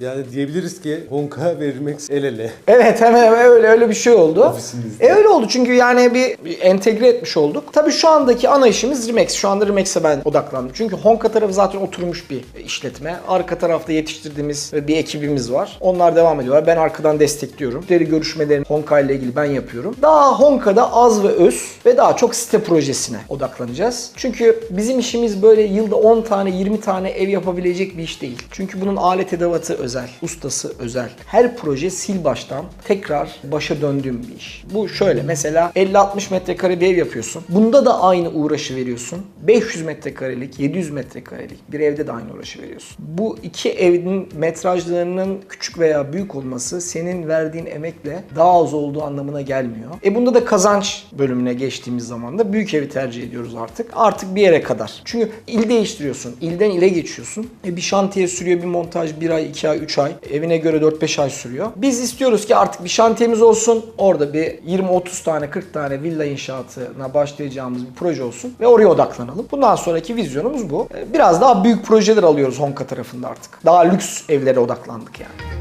Yani diyebiliriz ki Honka ve Remax el ele. Evet hemen hemen öyle öyle bir şey oldu. Ofisimizde. E öyle oldu çünkü yani bir, bir entegre etmiş olduk. Tabii şu andaki ana işimiz Remax. Şu anda Remax'e ben odaklandım. Çünkü Honka tarafı zaten oturmuş bir işletme. Arka tarafta yetiştirdiğimiz bir ekibimiz var. Onlar devam ediyorlar. Ben arkadan destekliyorum. Müşteri görüşmelerini Honka ile ilgili ben yapıyorum. Daha Honka'da az ve öz ve daha çok site projesine odaklanacağız. Çünkü bizim işimiz böyle yılda 10 tane 20 tane ev yapabilecek bir iş değil. Çünkü bunun alet edevatı özel, ustası özel. Her proje sil baştan tekrar başa döndüğüm bir iş. Bu şöyle mesela 50-60 metrekare bir ev yapıyorsun. Bunda da aynı uğraşı veriyorsun. 500 metrekarelik, 700 metrekarelik bir evde de aynı uğraşı veriyorsun. Bu iki evin metrajlarının küçük veya büyük olması senin verdiğin emekle daha az olduğu anlamına gelmiyor. E bunda da kazanç bölümüne geçtiğimiz zaman da büyük evi tercih ediyoruz artık. Artık bir yere kadar. Çünkü il değiştiriyorsun. ilden ile geçiyorsun. E bir şantiye sürüyor bir montaj 1 ay, 2 ay, 3 ay. Evine göre 4-5 ay sürüyor. Biz istiyoruz ki artık bir şantiyemiz olsun. Orada bir 20-30 tane 40 tane villa inşaatına başlayacağımız bir proje olsun. Ve oraya odaklanalım. Bundan sonraki vizyonumuz bu. E Biraz daha büyük projeler alıyoruz Honka tarafında artık. Daha lüks evlere odaklandık yani.